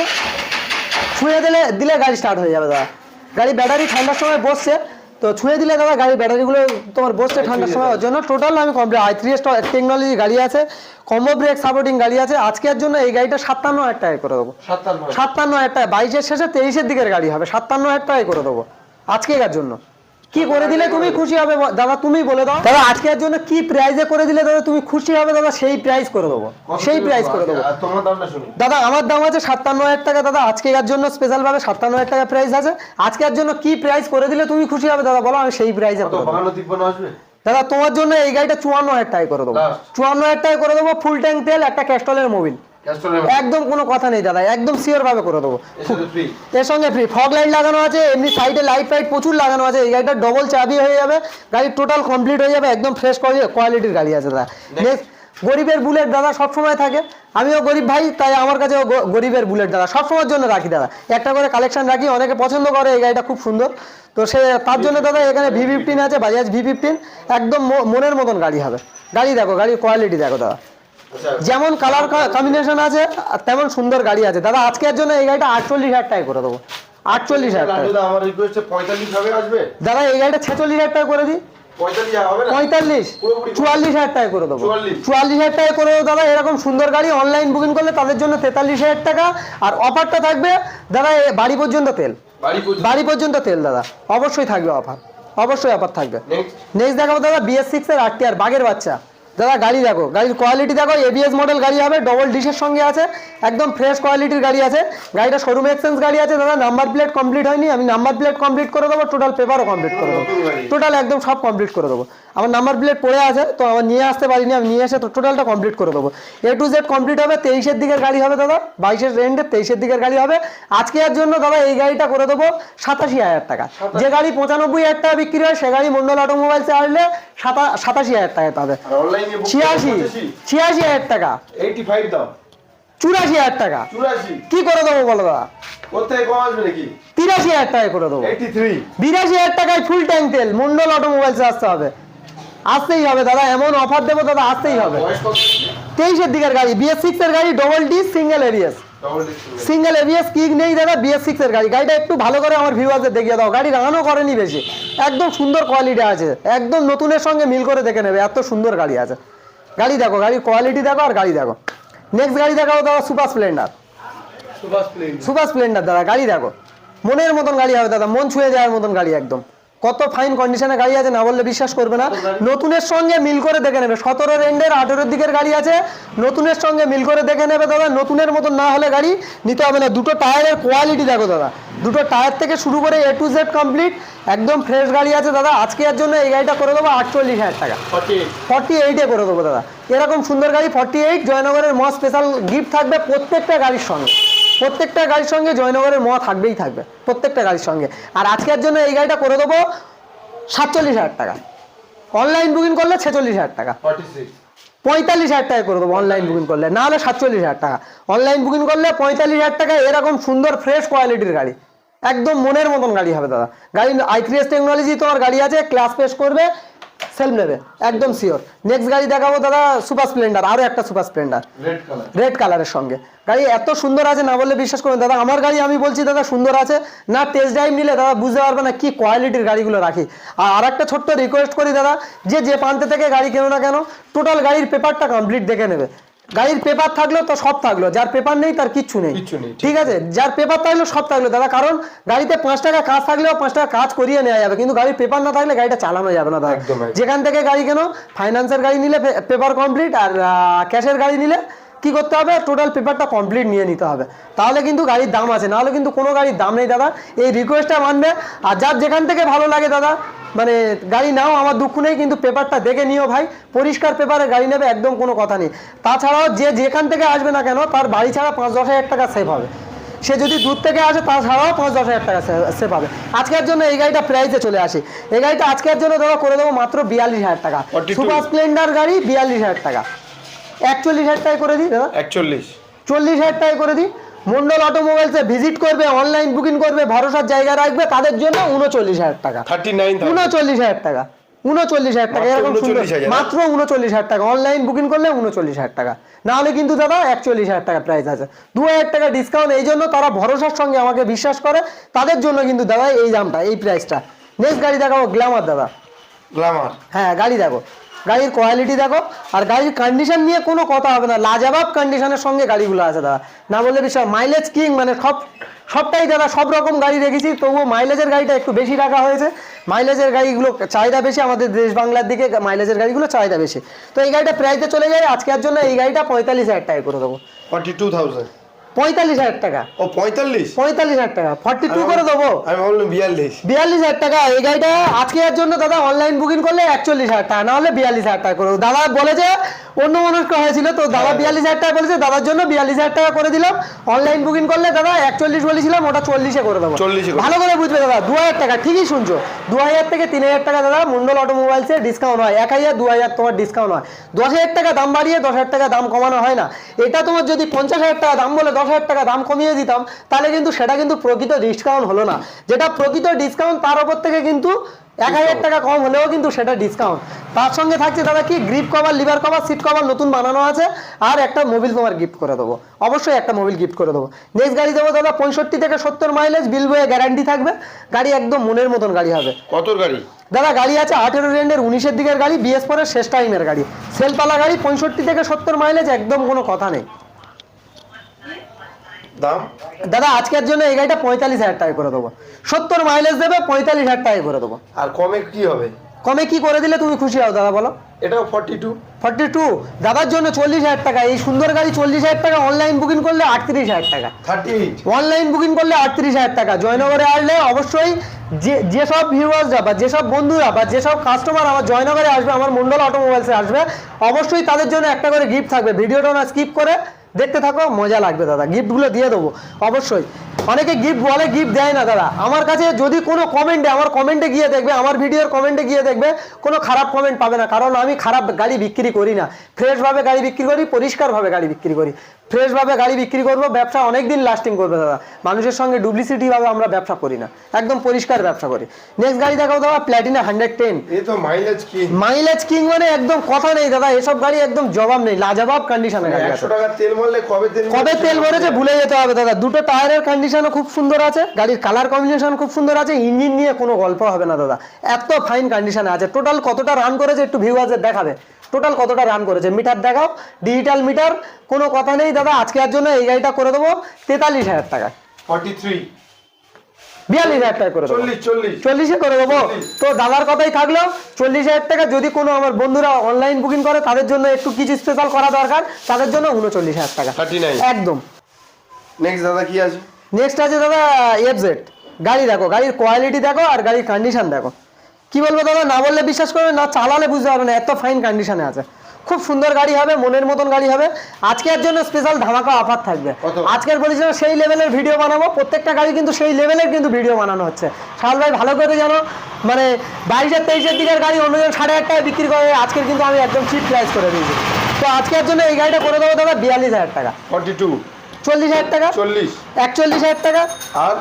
[SPEAKER 1] ছুঁয়ে দিলে দিলে গাড়ি স্টার্ট হয়ে যাবে দাদা। গাড়ি ব্যাটারি ঠান্ডার সময় বসছে তো ছুঁয়ে দিলে দাদা গাড়ির ব্যাটারিগুলো তোমার বসছে ঠান্ডার সময়। ওর জন্য টোটাল আমি কমপ্লিট আই থ্রি টেকনোলজি গাড়ি আছে কম্বো ব্রেক সাপোর্টিং গাড়ি আছে। আজকের জন্য এই গাড়িটা সাতান্ন হাজার টাকায় করে দেবো।
[SPEAKER 2] সাতান্ন
[SPEAKER 1] সাতান্ন হাজার টাকা বাইশের শেষে তেইশের দিকের গাড়ি হবে। সাতান্ন হাজার টাকায় করে দেবো। আজকেকার জন্য। কি করে দিলে তুমি খুশি হবে? দাদা তুমি বলে দাও। দাদা আজকের জন্য কি প্রাইজে করে দিলে দাদা তুমি খুশি হবে? দাদা সেই প্রাইজ করে দেবো। সেই প্রাইজ করে দেবো।
[SPEAKER 2] আর তোমার দামটা শুনি।
[SPEAKER 1] দাদা আমার দাম আছে সাতান্ন হাজার টাকা। দাদা আজকের জন্য স্পেশাল ভাবে সাতান্ন হাজার টাকা প্রাইজ আছে। আজকের জন্য কি প্রাইজ করে দিলে তুমি খুশি হবে? দাদা বলো আমি সেই
[SPEAKER 2] প্রাইজে করে আসবে?
[SPEAKER 1] দাদা তোমার জন্য এই গাড়িটা চুয়ান্ন হাজার টাকা করে দেবো। চুয়ান্ন হাজার টাকা করে দেবো ফুল ট্যাঙ্ক তেল একটা ক্যাস্টলের মোবিল একদম কোনো কথা নেই দাদা একদম সিওর ভাবে করে দেবো।
[SPEAKER 2] এর
[SPEAKER 1] সঙ্গে ফ্রি ফগ লাইট লাগানো আছে এমনি সাইডে লাইট ফাইট প্রচুর লাগানো আছে এই গাড়িটা ডবল চাবি হয়ে যাবে গাড়ি টোটাল কমপ্লিট হয়ে যাবে একদম ফ্রেশ কোয়ালিটির গাড়ি আছে দাদা। নেক্সট গরিবের বুলেট দাদা সবসময় থাকে। আমিও গরিব ভাই তাই আমার কাছে গরিবের বুলেট দাদা সবসময়ের জন্য রাখি দাদা। একটা করে কালেকশন রাখি অনেকে পছন্দ করে এই গাড়িটা খুব সুন্দর। তো সে তার জন্য দাদা এখানে ভি ফিফটিন আছে বাজাজ ভি ফিফটিন একদম মনের মতন গাড়ি হবে। গাড়ি দেখো গাড়ির কোয়ালিটি দেখো দাদা।
[SPEAKER 2] আচ্ছা।
[SPEAKER 1] যেমন কালার কম্বিনেশন আছে তেমন সুন্দর গাড়ি আছে। দাদা আজকের জন্য এই গাড়িটা আটচল্লিশ হাজার টাকা করে দেবো। আটচল্লিশ হাজার টাকা দাদা এই গাড়িটা ছেচল্লিশ হাজার টাকা করে দিই।
[SPEAKER 2] পঁয়তাল্লিশ।
[SPEAKER 1] চুয়াল্লিশ হাজার টাকা করে দেবো। চুয়াল্লিশ। হাজার টাকা করে দেবো। দাদা এরকম সুন্দর গাড়ি অনলাইন বুকিং করলে তাদের জন্য তেতাল্লিশ হাজার টাকা। আর অফারটা থাকবে দাদা বাড়ি পর্যন্ত তেল।
[SPEAKER 2] বাড়ি পর্যন্ত।
[SPEAKER 1] তেল দাদা। অবশ্যই থাকবে অফার অবশ্যই অফার থাকবে।
[SPEAKER 2] নেক্সট
[SPEAKER 1] নেক্সট দেখাবো দাদা বিএস সিক্স এর আটটি আর বাঘের বাচ্চা। দাদা, গাড়ি দেখো, গাড়ির কোয়ালিটি দেখো এবিএস মডেল গাড়ি হবে ডবল ডিশের সঙ্গে আছে, একদম ফ্রেশ কোয়ালিটির গাড়ি আছে, গাড়িটা শোরুম এক্সচেঞ্জ গাড়ি আছে, দাদা নাম্বার প্লেট কমপ্লিট হয়নি, আমি নাম্বার প্লেট কমপ্লিট করে দেবো টোটাল পেপারও কমপ্লিট করে দেবো টোটাল একদম সব কমপ্লিট করে দেবো, আমার নাম্বার প্লেট পড়ে আছে, তো আমার নিয়ে আসতে পারিনি, আমি নিয়ে এসে তো টোটালটা কমপ্লিট করে দেবো এ টু জেড কমপ্লিট হবে, তেইশের দিকের গাড়ি হবে, দাদা, বাইশের রেন্ডে তেইশের দিকের গাড়ি হবে, আজকে এর জন্য দাদা, এই গাড়িটা করে দেবো সাতাশি হাজার টাকা, যে গাড়ি পঁচানব্বই হাজার টাকা বিক্রি হয়, সে গাড়ি মন্ডল অটোমোবাইলসে আসলে সাতা, সাতাশি হাজার টাকা
[SPEAKER 2] আর অনলাইনে
[SPEAKER 1] ছিয়াশি ছিয়াশি হাজার টাকা।
[SPEAKER 2] এইটি ফাইভ দাও।
[SPEAKER 1] চুরাশি হাজার টাকা।
[SPEAKER 2] চুরাশি।
[SPEAKER 1] কি করে দেবো বলো দাদা?
[SPEAKER 2] কোথায় কম আসবে নাকি?
[SPEAKER 1] তিরাশি হাজার টাকা করে দেবো।
[SPEAKER 2] এইটি থ্রি
[SPEAKER 1] বিরাশি হাজার টাকায় ফুল ট্যাঙ্ক তেল। মন্ডল অটোমোবাইলসে আসতে হবে। আসতেই হবে দাদা এমন অফার দেবো দাদা আসতেই হবে। তেইশের দিকের গাড়ি বিএস সিক্স এর গাড়ি ডবল ডি সিঙ্গেল এরিয়াস সিঙ্গেল এবিএস কিক নেই দাদা বিএস সিক্স এর গাড়ি। গাড়িটা একটু ভালো করে আমার ভিউয়ারদের দেখিয়ে দাও। গাড়ি রানাও করেনি বেশি। একদম সুন্দর কোয়ালিটি আছে। একদম নতুনের সঙ্গে মিল করে দেখে নেবে। এত সুন্দর গাড়ি আছে। গাড়ি দেখো গাড়ির কোয়ালিটি দেখো আর গাড়ি দেখো। নেক্সট গাড়ি দেখো দাদা super Splendor
[SPEAKER 2] super
[SPEAKER 1] super Splendor দাদা গাড়ি দেখো। মনের মতন গাড়ি হবে দাদা মন ছুঁয়ে যাওয়ার মতন গাড়ি একদম। কত ফাইন কন্ডিশনে গাড়ি আছে না বললে বিশ্বাস করবে না। নতুনের সঙ্গে মিল করে দেখে নেবে। সতেরো রেন্ডের আঠেরোর দিকের গাড়ি আছে। নতুনের সঙ্গে মিল করে দেখে নেবে দাদা। নতুনের মতন না হলে গাড়ি নিতে হবে না। দুটো টায়ারের কোয়ালিটি দেখো দাদা। দুটো টায়ার থেকে শুরু করে এ টু জেড কমপ্লিট একদম ফ্রেশ গাড়ি আছে দাদা। আজকে এর জন্য এই গাড়িটা করে দেবো আটচল্লিশ হাজার টাকা।
[SPEAKER 2] ফর্টি
[SPEAKER 1] এইটে করে দেবো দাদা। এরকম সুন্দর গাড়ি ফর্টি এইট জয়নগরের ম স্পেশাল গিফট থাকবে প্রত্যেকটা গাড়ির সঙ্গে। প্রত্যেকটা গাড়ির সঙ্গে জয়নগরের মোয়া থাকবেই থাকবে প্রত্যেকটা গাড়ির সঙ্গে। আর আজকের জন্য এই গাড়িটা করে দেবো সাতচল্লিশ হাজার টাকা। অনলাইন বুকিং করলে ছেচল্লিশ হাজার টাকা। পঁয়তাল্লিশ হাজার টাকা করে দেবো অনলাইন বুকিং করলে। না হলে সাতচল্লিশ হাজার টাকা। অনলাইন বুকিং করলে পঁয়তাল্লিশ হাজার টাকা এরকম সুন্দর ফ্রেশ কোয়ালিটির গাড়ি। একদম মনের মতন গাড়ি হবে দাদা। গাড়ি আইথ্রিএস টেকনোলজি তোমার গাড়ি আছে ক্লাস পেশ করবে সেলফ নেবে একদম সিওর নেক্সট গাড়ি দেখাবো দাদা সুপার স্প্লেন্ডার আরও একটা super Splendor.
[SPEAKER 2] Red colour
[SPEAKER 1] red কালারের সঙ্গে। গাড়ি এত সুন্দর আছে না বললে বিশ্বাস করুন দাদা আমার গাড়ি আমি বলছি দাদা সুন্দর আছে। না টেস্ট ড্রাইভ নিলে দাদা বুঝতে পারবে না কি কোয়ালিটির গাড়িগুলো রাখি। আর আর একটা ছোট্ট রিকোয়েস্ট করি দাদা যে যে প্রান্তে থেকে গাড়ি কেন না কেন টোটাল গাড়ির পেপারটা কমপ্লিট দেখে নেবে। গাড়ির পেপার থাকলেও তো সব থাকল। যার পেপার নেই তার কিচ্ছু নেই।
[SPEAKER 2] ঠিক
[SPEAKER 1] আছে? যার পেপার থাকল সব থাকল। দাদা কারণ গাড়িতে পাঁচ টাকা কাজ থাকলেও পাঁচ টাকা কাজ করিয়ে নেওয়া যাবে। কিন্তু গাড়ির পেপার না থাকলে গাড়িটা চালানো যাবে না দাদা। যেখান থেকে গাড়ি কেন ফাইন্যান্সের গাড়ি নিলে পেপার কমপ্লিট আর ক্যাশের গাড়ি নিলে কি করতে হবে? টোটাল পেপারটা কমপ্লিট নিয়ে নিতে হবে। তাহলে কিন্তু গাড়ির দাম আছে। নাহলে কিন্তু কোনো গাড়ির দাম নেই দাদা। এই রিকোয়েস্টটা মানবে। আর যার যেখান থেকে ভালো লাগে দাদা মানে গাড়ি নাও আমার দুঃখ নেই কিন্তু পেপারটা দেখে নিও ভাই। পরিষ্কার পেপারে গাড়ি নেবে একদম কোনো কথা নেই। তাছাড়াও যে যেখান থেকে আসবে না কেন তার বাড়ি ছাড়া পাঁচ দশ হাজার টাকা সেভ হবে। সে যদি দূর থেকে আসে তাছাড়াও পাঁচ দশ হাজার টাকা সেভ হবে। আজকের জন্য এই গাড়িটা প্রাইসে চলে আসে। এই গাড়িটা আজকের জন্য দাদা করে দেবো মাত্র বিয়াল্লিশ হাজার টাকা।
[SPEAKER 2] 42
[SPEAKER 1] সুপার স্প্লেন্ডার গাড়ি বিয়াল্লিশ হাজার টাকা। একচল্লিশ হাজার টাকা করে দিই দাদা।
[SPEAKER 2] একচল্লিশ।
[SPEAKER 1] চল্লিশ হাজার টাকা করে দিই। মন্ডল অটোমোবাইলসে ভিজিট করবে অনলাইন বুকিং করবে ভরসার জায়গা রাখবে তাদের জন্য উনচল্লিশ হাজার টাকা। উনচল্লিশ হাজার টাকা উনচল্লিশ হাজার টাকা এরকম
[SPEAKER 2] 39,000
[SPEAKER 1] মাত্র উনচল্লিশ হাজার টাকা অনলাইন বুকিং করলে উনচল্লিশ হাজার টাকা। না হলে কিন্তু দাদা একচল্লিশ হাজার টাকা প্রাইস আছে। দু হাজার টাকা ডিসকাউন্ট এই জন্য তারা ভরসার সঙ্গে আমাকে বিশ্বাস করে তাদের জন্য কিন্তু দাদা এই দামটা এই প্রাইসটা নেক্সট গাড়ি দেখাবো গ্ল্যামার দাদা।
[SPEAKER 2] গ্লামার
[SPEAKER 1] হ্যাঁ গাড়ি দেখো। গাড়ির কোয়ালিটি দেখো, আর গাড়ির কন্ডিশন নিয়ে কোনো কথা হবে না, লাজাবাব কন্ডিশনের সঙ্গে গাড়িগুলো আছে দাদা। না বললে বিষয় মাইলেজ কিং মানে সব, সবটাই দাদা, সব রকম গাড়ি রেখেছি, তবুও মাইলেজের গাড়িটা একটু বেশি রাখা হয়েছে। মাইলেজের গাড়িগুলো চাহিদা বেশি, আমাদের দেশ বাংলার দিকে মাইলেজের গাড়িগুলো চাহিদা বেশি। তো এই গাড়িটা প্রাইসে চলে যায়, আজকের জন্য এই গাড়িটা পঁয়তাল্লিশ হাজার টাকা করে দেবো।
[SPEAKER 2] ফর্টি টু থাউজেন্ড
[SPEAKER 1] পঁয়তাল্লিশ হাজার টাকা।
[SPEAKER 2] ও পঁয়তাল্লিশ?
[SPEAKER 1] পঁয়তাল্লিশ হাজার টাকা। ফর্টি টু করে দেবো।
[SPEAKER 2] আমি ভাবলাম বিয়াল্লিশ।
[SPEAKER 1] বিয়াল্লিশ হাজার টাকা। এই গাড়িটা আজকে এর জন্য দাদা অনলাইন বুকিং করলে একচল্লিশ হাজার টাকা। না হলে বিয়াল্লিশ হাজার টাকা করে দাদা বলেছে অন্য মানুষকে হয়েছিল তো দাদা বিয়াল্লিশ হাজার টাকা বলেছে। দাদার জন্য বিয়াল্লিশ হাজার টাকা করে দিলাম। অনলাইন বুকিং করলে দাদা একচল্লিশ বলেছিলাম ওটা চল্লিশে করে দেবো।
[SPEAKER 2] 40 এ করে
[SPEAKER 1] ভালো করে বুঝবে দাদা দু হাজার টাকা। ঠিকই শুনছো। দু হাজার থেকে তিন হাজার টাকা দাদা মন্ডল অটোমোবাইলসে ডিসকাউন্ট হয়। এক হাজার দু হাজার তোমার ডিসকাউন্ট হয়। দশ হাজার টাকা দাম বাড়িয়ে দশ হাজার টাকা দাম কমানো হয় না। এটা তোমার যদি পঞ্চাশ হাজার টাকা দাম বলে দশ হাজার টাকা দাম কমিয়ে দিতাম তাহলে কিন্তু সেটা কিন্তু প্রকৃত ডিসকাউন্ট হলো না। যেটা প্রকৃত ডিসকাউন্ট তার ওপর থেকে কিন্তু এক হাজার টাকা কম হলেও কিন্তু সেটা ডিসকাউন্ট তার সঙ্গে থাকছে দাদা কি grip cover lever cover seat cover নতুন বানানো আছে আর একটা মোবিল তোমার গিফট করে দেবো। অবশ্যই একটা মোবিল গিফট করে দেবো। নেক্সট গাড়ি দেবো দাদা পঁয়ষট্টি থেকে সত্তর মাইলেজ বিল বয়ে গ্যারান্টি থাকবে। গাড়ি একদম মনের মতন গাড়ি হবে।
[SPEAKER 2] কত গাড়ি?
[SPEAKER 1] দাদা গাড়ি আছে আঠেরো রেন্ডের উনিশের দিকের গাড়ি বিএস পরের শেষ টাইমের গাড়ি। সেলপালা গাড়ি পঁয়ষট্টি থেকে সত্তর মাইলেজ একদম কোনো কথা নেই।
[SPEAKER 2] দাম?
[SPEAKER 1] দাদা আজকের জন্য এই গাড়িটা পঁয়তাল্লিশ হাজার টাকা করে দেবো। সত্তর মাইলেজ দেবে পঁয়তাল্লিশ হাজার টাকা করে দেবো।
[SPEAKER 2] আর কমে কি হবে?
[SPEAKER 1] কমে কি করে দিলে তুমি খুশি হও দাদা বলো?
[SPEAKER 2] এটাও ফর্টি টু
[SPEAKER 1] ফর্টি টু দাদার জন্য চল্লিশ হাজার টাকা। এই সুন্দর গাড়ি চল্লিশ হাজার টাকা অনলাইন বুকিং করলে আটত্রিশ হাজার টাকা।
[SPEAKER 2] থার্টি
[SPEAKER 1] অনলাইন বুকিং করলে আটত্রিশ হাজার টাকা। জয়নগরে আসলে অবশ্যই যে যেসব ভিউয়ার্সরা বা যেসব বন্ধুরা বা যেসব কাস্টমার আমার জয়নগরে আসবে আমার মন্ডল অটোমোবাইলসে আসবে অবশ্যই তাদের জন্য একটা করে গিফট থাকবে। ভিডিওটা না স্কিপ করে দেখতে থাকো, মজা লাগবে দাদা। গিফটগুলো দিয়ে দেবো, অবশ্যই। অনেকে গিফট বলে গিফট দেয় না দাদা। আমার কাছে যদি কোনো কমেন্টে আমার কমেন্টে গিয়ে দেখবে, আমার ভিডিওর কমেন্টে গিয়ে দেখবে, কোনো খারাপ কমেন্ট পাবে না। কারণ আমি খারাপ গাড়ি বিক্রি করি না। ফ্রেশভাবে গাড়ি বিক্রি করি, পরিষ্কারভাবে গাড়ি বিক্রি করি। ফ্রেশভাবে গাড়ি বিক্রি করব ব্যবসা অনেক দিন লাস্টিং করবে দাদা। মানুষের সঙ্গে ডুপ্লিসিটি ভাবে আমরা ব্যবসা করি না। একদম পরিষ্কার ব্যবসা করি। নেক্সট গাড়ি দেখাও দাদা প্ল্যাটিনা হান্ড্রেড টেন
[SPEAKER 2] মাইলেজ কি
[SPEAKER 1] মাইলেজ কিং মানে একদম কথা নেই দাদা এসব গাড়ি একদম জবাব নেই লাজবাব কন্ডিশনে গাড়ি
[SPEAKER 2] একশো টাকা তেল মারলে কবে তেল
[SPEAKER 1] কবে তেল ভরেছে ভুলে যেতে হবে দাদা। দুটো টায়ারের কন্ডিশনও খুব সুন্দর আছে গাড়ির কালার কম্বিনেশন খুব সুন্দর আছে ইঞ্জিন নিয়ে কোনো গল্প হবে না দাদা। এত ফাইন কন্ডিশনে আছে। টোটাল কতটা রান করেছে একটু ভিউয়ার্সের দেখাবে। টোটাল কতটা রান করেছে? মিটার দেখাও ডিজিটাল মিটার কোনো কথা নেই দাদা আজকে আর জন্য এই গাড়িটা করে দেবো তেতাল্লিশ হাজার টাকা
[SPEAKER 2] ফর্টি থ্রি
[SPEAKER 1] বিয়াল্লিশ হাজার টাকা করে দেবো।
[SPEAKER 2] চল্লিশ
[SPEAKER 1] করে দেবো। তো দাদার কথাই থাকল চল্লিশ হাজার টাকা যদি কোনো আমার বন্ধুরা অনলাইন বুকিং করে তাদের জন্য একটু কিছু স্পেশাল করা দরকার তাদের জন্য উনচল্লিশ হাজার টাকা। একদম।
[SPEAKER 2] নেক্সট দাদা কি আছে?
[SPEAKER 1] নেক্সট আছে দাদা এফজেড গাড়ি দেখো গাড়ির কোয়ালিটি দেখো আর গাড়ির কন্ডিশন দেখো। কি বলব দাদা না বললে বিশ্বাস করবে না চালালে বুঝতে পারবে না এত ফাইন কন্ডিশনে আছে। খুব সুন্দর গাড়ি হবে মনের মতন গাড়ি হবে। আজকের জন্য স্পেশাল ধামাকা অফার থাকবে। আজকের বলেছিলাম সেই লেভেলের ভিডিও বানাবো। প্রত্যেকটা গাড়ি কিন্তু সেই লেভেলের কিন্তু ভিডিও বানানো হচ্ছে। সাল ভাই ভালো করে জানো মানে বাইশের তেইশের দিকের গাড়ি অন্যজন সাড়ে আট টাকায় বিক্রি করে আজকের কিন্তু আমি একদম চিপ প্রাইস করে দিয়েছি। তো আজকের জন্য এই গাড়িটা করে দেবো দাদা বিয়াল্লিশ হাজার টাকা।
[SPEAKER 2] ফর্টি টু
[SPEAKER 1] চল্লিশ হাজার টাকা।
[SPEAKER 2] চল্লিশ।
[SPEAKER 1] একচল্লিশ হাজার টাকা।
[SPEAKER 2] আর?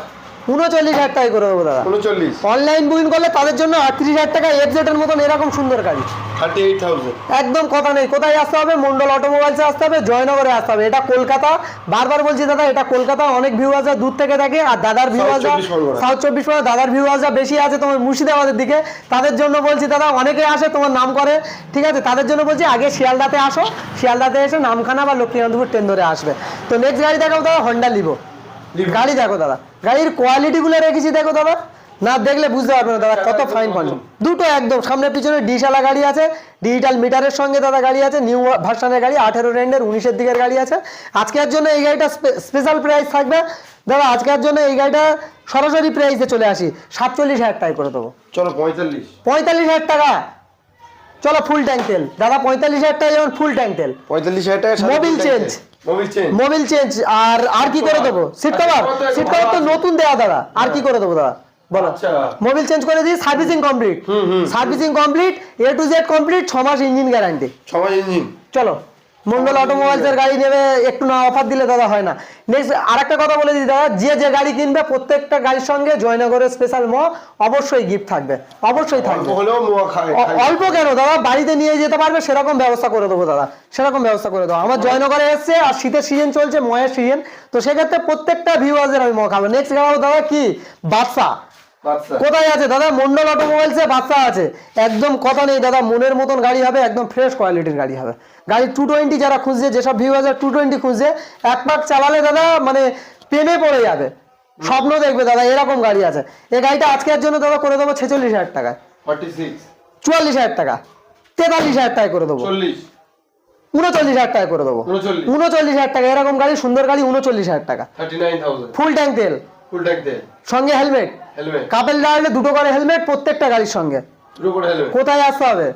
[SPEAKER 1] উনচল্লিশ হাজার টাকা করে দেবো দাদা।
[SPEAKER 2] উনচল্লিশ।
[SPEAKER 1] অনলাইন বুকিং করলে তাদের জন্য আটত্রিশ হাজার টাকা এফজেটের মতন এরকম সুন্দর গাড়ি।
[SPEAKER 2] থার্টি এইট থাউজেন্ড
[SPEAKER 1] একদম কথা নেই। কোথায় আসতে হবে? মন্ডল অটোমোবাইলসে আসতে হবে জয়নগরে আসতে হবে। এটা কলকাতা। বারবার বলছি দাদা এটা কলকাতা। অনেক ভিউ আছে দূর থেকে থাকে আর দাদার ভিউ আছে
[SPEAKER 2] 24 পরগনা।
[SPEAKER 1] সাউথ চব্বিশ পরগনা। দাদার ভিউ আছে বেশি আছে তোমার মুর্শিদাবাদের দিকে। তাদের জন্য বলছি দাদা অনেকে আসে তোমার নাম করে। ঠিক আছে? তাদের জন্য বলছি আগে শিয়ালদাতে আসো। শিয়ালদাতে এসে নামখানা বা লক্ষ্মীকান্তপুর ট্রেন ধরে আসবে। তো নেক্সট গাড়ি দেখাও দাদা হন্ডা লিভো। গাড়ি দেখো দাদা। গাড়ির কোয়ালিটি গুলো রেখেছি দেখো দাদা। না দেখলে বুঝতে পারবে না দাদা কত ফাইন কন্ডিশন দুটো একদম সামনে পিছনে ডিশালা গাড়ি আছে ডিজিটাল মিটারের সঙ্গে দাদা গাড়ি আছে নিউ ভার্সনের গাড়ি আঠেরো রেন্ডের উনিশের দিকের গাড়ি আছে। আজকের জন্য এই গাড়িটা স্পেশাল প্রাইস থাকবে। দাদা আজকের জন্য এই গাড়িটা সরাসরি প্রাইসে চলে আসি। সাতচল্লিশ হাজার টাকা করে দেবো।
[SPEAKER 2] চলো পঁয়তাল্লিশ।
[SPEAKER 1] পঁয়তাল্লিশ হাজার টাকা? চলো ফুল ট্যাঙ্ক তেল। দাদা পঁয়তাল্লিশ হাজার টাকা যেমন ফুল ট্যাঙ্ক তেল।
[SPEAKER 2] পঁয়তাল্লিশ হাজার টাকা মোবিল চেঞ্জ
[SPEAKER 1] মোবিল চেঞ্জ আর আর কি করে দেবো? সিট কভার সিট কভার তো নতুন দেওয়া দাদা। আর কি করে দেবো দাদা? বলো।
[SPEAKER 2] আচ্ছা।
[SPEAKER 1] মোবিল চেঞ্জ করে দিই servicing complete servicing complete A to Z complete ছ মাস ইঞ্জিন গ্যারান্টি
[SPEAKER 2] ছ মাস ইঞ্জিন
[SPEAKER 1] চলো। মন্ডল অটোমোবাইলসের গাড়ি নেবে একটু না অফার দিলে দাদা হয় না। নেক্সট আরেকটা কথা বলে দিই দাদা যে যে গাড়ি কিনবে প্রত্যেকটা গাড়ির সঙ্গে জয়নগরের স্পেশাল ম অবশ্যই গিফট থাকবে অবশ্যই থাকবে।
[SPEAKER 2] অল্প
[SPEAKER 1] কেন দাদা? বাড়িতে নিয়ে যেতে পারবে সেরকম ব্যবস্থা করে দেবো দাদা সেরকম ব্যবস্থা করে দেবো। আমার জয়নগরে এসছে আর শীতের সিজন চলছে ময়ের সিজন তো সেক্ষেত্রে প্রত্যেকটা ভিউয়ার্সের আমি ম খাব। নেক্সট গাড়ি দাদা কি? বাদশা
[SPEAKER 2] আচ্ছা
[SPEAKER 1] কোথায় আছে? দাদা মন্ডল অটোমোবাইলসে বাচ্চা আছে। একদম কথা নেই দাদা মনের মতন গাড়ি হবে একদম ফ্রেশ কোয়ালিটির গাড়ি হবে। গাড়ি টু টোয়েন্টি যারা খুঁজছে যেসব ভিউ আছে টু টোয়েন্টি খুঁজছে এক পাক চালালে দাদা মানে প্রেমে পড়ে যাবে। স্বপ্ন দেখবে দাদা এরকম গাড়ি আছে। এই গাড়িটা আজকের জন্য দাদা করে দেবো ছেচল্লিশ হাজার টাকা চুয়াল্লিশ হাজার টাকা। তেতাল্লিশ হাজার টাকা করে দেবো। উনচল্লিশ হাজার টাকা করে দেবো।
[SPEAKER 2] উনচল্লিশ।
[SPEAKER 1] হাজার টাকা এরকম গাড়ি সুন্দর গাড়ি উনচল্লিশ হাজার টাকা। ফুল ট্যাঙ্ক তেল।
[SPEAKER 2] ফুল ট্যাঙ্ক তেল
[SPEAKER 1] সঙ্গে হেলমেট
[SPEAKER 2] হেলমেট
[SPEAKER 1] কাপেল দাঁড়ালে দুটো করে হেলমেট প্রত্যেকটা গাড়ির সঙ্গে। কোথায় আসতে হবে?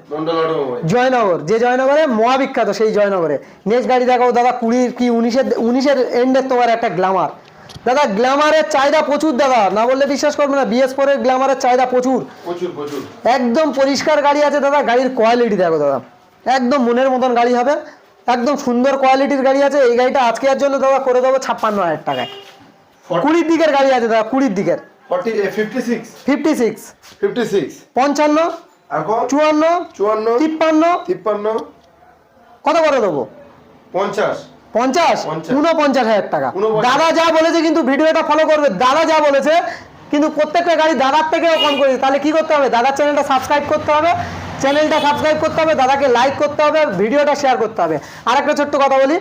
[SPEAKER 1] জয়নগর। যে জয়নগরে মহাবিখ্যাত সেই জয়নগরে। নেক্সট গাড়ি দেখাও দাদা কুড়ির কি উনিশের উনিশের এন্ডের তোমার একটা গ্ল্যামার দাদা গ্ল্যামারের চাহিদা প্রচুর দাদা। না বললে বিশ্বাস করবে না বিএস ফোরের গ্ল্যামারের চাহিদা প্রচুর। একদম পরিষ্কার গাড়ি আছে দাদা। গাড়ির কোয়ালিটি দেখো দাদা। একদম মনের মতন গাড়ি হবে। একদম সুন্দর কোয়ালিটির গাড়ি আছে। এই গাড়িটা আজকের জন্য দাদা করে দেবো ছাপ্পান্ন হাজার টাকায়। কুড়ির দিকের গাড়ি আছে দাদা কুড়ির দিকের।
[SPEAKER 2] Forty fifty six
[SPEAKER 1] fifty six পঞ্চান্ন। চুয়ান্ন।
[SPEAKER 2] চুয়ান্ন।
[SPEAKER 1] তিপ্পান্ন।
[SPEAKER 2] তিপ্পান্ন।
[SPEAKER 1] কত করে দেবো?
[SPEAKER 2] পঞ্চাশ।
[SPEAKER 1] পঞ্চাশ?
[SPEAKER 2] পঞ্চাশ।
[SPEAKER 1] উনপঞ্চাশ হাজার টাকা। দাদা যা বলেছে কিন্তু ভিডিওটা ফলো করবে। দাদা যা বলেছে কিন্তু প্রত্যেকটা গাড়ি দাদার থেকেও কম করেছে তাহলে কি করতে হবে? দাদার চ্যানেলটা সাবস্ক্রাইব করতে হবে। চ্যানেলটা সাবস্ক্রাইব করতে হবে দাদাকে লাইক করতে হবে ভিডিওটা শেয়ার করতে হবে। আর একটা ছোট্ট কথা বলি।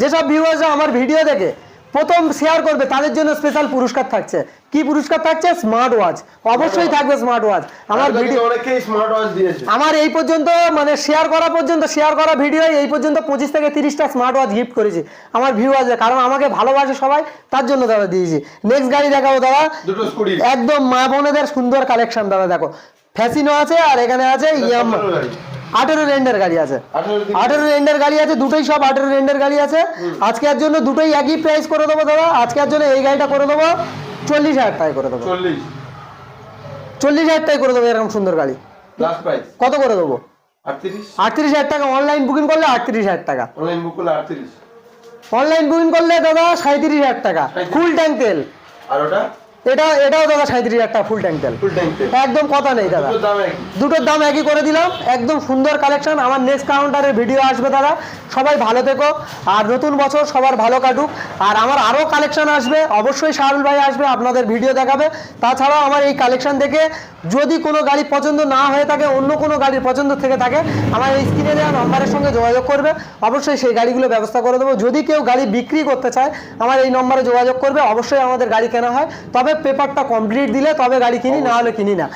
[SPEAKER 1] যেসব ভিউয়ার্সরা আমার ভিডিও দেখে প্রথম শেয়ার করবে তাদের জন্য স্পেশাল পুরস্কার থাকছে। কি পুরস্কার থাকছে? স্মার্ট ওয়াচ অবশ্যই থাকবে স্মার্ট ওয়াচ আমার ভিডিও
[SPEAKER 2] অনেকেই স্মার্ট ওয়াচ দিয়েছে।
[SPEAKER 1] আমার এই পর্যন্ত মানে শেয়ার করা পর্যন্ত শেয়ার করা ভিডিও এই পর্যন্ত পঁচিশ থেকে তিরিশটা স্মার্ট ওয়াচ গিফট করেছি। আমার ভিউ আছে কারণ আমাকে ভালোবাসে সবাই তার জন্য দাদা দিয়েছি। নেক্সট গাড়ি দেখাবো দাদা।
[SPEAKER 2] দুটো স্কুটি
[SPEAKER 1] একদম মা বোনেদের সুন্দর কালেকশন দাদা দেখো। ফ্যাসিনো আছে আর এখানে আছে ইয়াম্মা আঠেরো রেন্ডের গাড়ি আছে। আঠেরো রেন্ডের গাড়ি। আছে দুটোই সব আঠেরো রেন্ডের গাড়ি আছে। আজকের জন্য দুটোই একই প্রাইস করে দেবো দাদা। আজকের জন্য এই গাড়িটা করে দেবো চল্লিশ হাজার টাকা করে দেবো।
[SPEAKER 2] চল্লিশ।
[SPEAKER 1] হাজার টাকা করে দেবো এরকম সুন্দর গাড়ি। কত করে দেবো?
[SPEAKER 2] আটত্রিশ।
[SPEAKER 1] আটত্রিশ হাজার টাকা। অনলাইন বুকিং করলে আটত্রিশ হাজার টাকা।
[SPEAKER 2] অনলাইন বুক করলে আটত্রিশ।
[SPEAKER 1] অনলাইন বুকিং করলে দাদা সাঁত্রিশ হাজার টাকা। ফুল ট্যাঙ্ক তেল।
[SPEAKER 2] আর ওটা?
[SPEAKER 1] এটা এটাও দাদা সাঁত্রিশ টাকা ফুল ট্যাঙ্ক তেল। একদম কথা নেই দাদা।
[SPEAKER 2] দুটোর দাম একই।
[SPEAKER 1] করে দিলাম। একদম সুন্দর কালেকশন আমার নেক্সট কাউন্টারের ভিডিও আসবে দাদা। সবাই ভালো থেকো। আর নতুন বছর সবার ভালো কাটুক। আর আমার আরও কালেকশন আসবে। অবশ্যই শাহুল ভাই আসবে আপনাদের ভিডিও দেখাবে। তাছাড়াও আমার এই কালেকশন দেখে যদি কোনো গাড়ি পছন্দ না হয়ে থাকে অন্য কোনো গাড়ির পছন্দ থেকে থাকে আমার এই স্ক্রিনে দেওয়া নম্বরের সঙ্গে যোগাযোগ করবে। অবশ্যই সেই গাড়িগুলো ব্যবস্থা করে দেবো। যদি কেউ গাড়ি বিক্রি করতে চায় আমার এই নম্বরে যোগাযোগ করবে। অবশ্যই আমাদের গাড়ি কেনা হয়। তবে পেপারটা কমপ্লিট দিলে তবে গাড়ি কিনি না হলে কিনি না।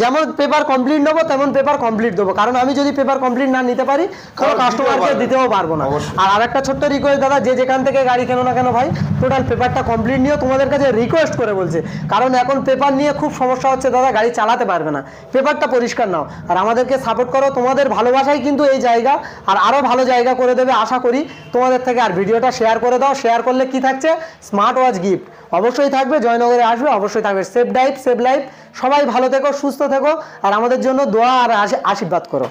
[SPEAKER 1] যেমন পেপার কমপ্লিট নেব তেমন পেপার কমপ্লিট দেবো। কারণ আমি যদি পেপার কমপ্লিট না নিতে পারি কোনো কাস্টমারকে
[SPEAKER 2] দিতেও
[SPEAKER 1] পারব না। আর আরেকটা ছোট্ট রিকোয়েস্ট দাদা যে যেখান থেকে গাড়ি কেনো না কেন ভাই টোটাল পেপারটা কমপ্লিট নিয়ে তোমাদের কাছে রিকোয়েস্ট করে বলছে। কারণ এখন পেপার নিয়ে খুব সমস্যা হচ্ছে দাদা গাড়ি চালাতে পারবে না। পেপারটা পরিষ্কার নাও। আর আমাদেরকে সাপোর্ট করো তোমাদের ভালোবাসাই কিন্তু এই জায়গা। আর আরও ভালো জায়গা করে দেবে আশা করি তোমাদের থেকে আর ভিডিওটা শেয়ার করে দাও। শেয়ার করলে কি থাকছে? স্মার্ট ওয়াচ গিফট অবশ্যই থাকবে জয়নগরে আসবে, অবশ্যই থাকবে। সেফ ডাইভ সেফ লাইফ সবাই ভালো থেকো, সুস্থ থেকো। আর আমাদের জন্য দোয়া আর আশী- আশীর্বাদ করো।